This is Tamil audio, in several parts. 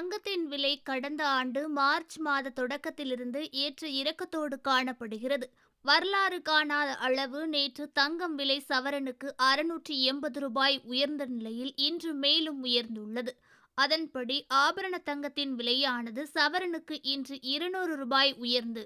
தங்கத்தின் விலை கடந்த ஆண்டு மார்ச் மாத தொடக்கத்திலிருந்து ஏற்ற இறக்கத்தோடு காணப்படுகிறது. வரலாறு காணாத அளவு நேற்று தங்கம் விலை சவரனுக்கு அறுநூற்றி எண்பது ரூபாய் உயர்ந்த நிலையில் இன்று மேலும் உயர்ந்துள்ளது. அதன்படி ஆபரண தங்கத்தின் விலையானது சவரனுக்கு இன்று இருநூறு ரூபாய் உயர்ந்து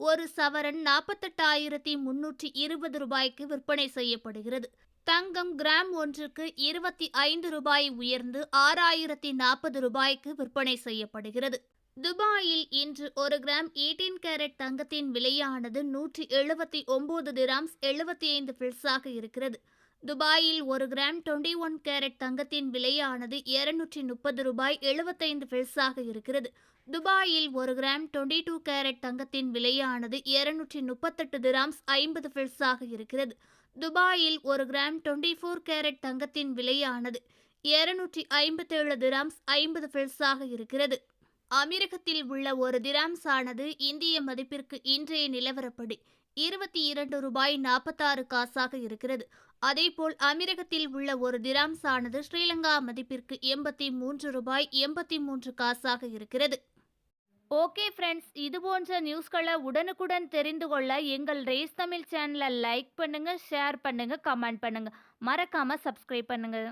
ஒரு சவரன் நாற்பத்தெட்டாயிரத்தி முன்னூற்றி இருபது ரூபாய்க்கு விற்பனை செய்யப்படுகிறது. தங்கம் கிராம் ஒன்றுக்கு இருபத்தி ஐந்து ரூபாய் உயர்ந்து ஆறாயிரத்தி நாற்பது ரூபாய்க்கு விற்பனை செய்யப்படுகிறது. துபாயில் இன்று ஒரு கிராம் 18 கேரட் தங்கத்தின் விலையானது நூற்றி எழுபத்தி ஒன்பது திராம்ஸ் எழுபத்தி ஐந்து பில்ஸாக இருக்கிறது. துபாயில் ஒரு கிராம் 21 ஒன் கேரட் தங்கத்தின் விலையானது இருநூற்றி முப்பது ரூபாய் எழுபத்தைந்து பெல்ஸாக இருக்கிறது. துபாயில் ஒரு கிராம் 22 டூ கேரட் தங்கத்தின் விலையானது இருநூற்றி முப்பத்தெட்டு திராம்ஸ் ஐம்பது பில்ஸாக இருக்கிறது. துபாயில் ஒரு கிராம் 24 ஃபோர் கேரட் தங்கத்தின் விலையானது இருநூற்றி ஐம்பத்தேழு திராம்ஸ் ஐம்பது பில்ஸாக இருக்கிறது. அமீரகத்தில் உள்ள ஒரு திராம்ஸ் ஆனது இந்திய மதிப்பிற்கு இன்றைய நிலவரப்படி இருபத்தி இரண்டு ரூபாய் நாற்பத்தாறு காசாக இருக்கிறது. அதேபோல் அமீரகத்தில் உள்ள ஒரு திராம்ஸ் ஆனது ஸ்ரீலங்கா மதிப்பிற்கு எண்பத்தி மூன்று ரூபாய் எண்பத்தி மூன்று காசாக இருக்கிறது. ஓகே ஃப்ரெண்ட்ஸ் இது போன்ற நியூஸ்களை உடனுக்குடன் தெரிந்து கொள்ள எங்கள் ரேஸ் தமிழ் சேனலை லைக் பண்ணுங்கள் ஷேர் பண்ணுங்கள் கமெண்ட் பண்ணுங்கள் மறக்காமல் சப்ஸ்கிரைப் பண்ணுங்கள்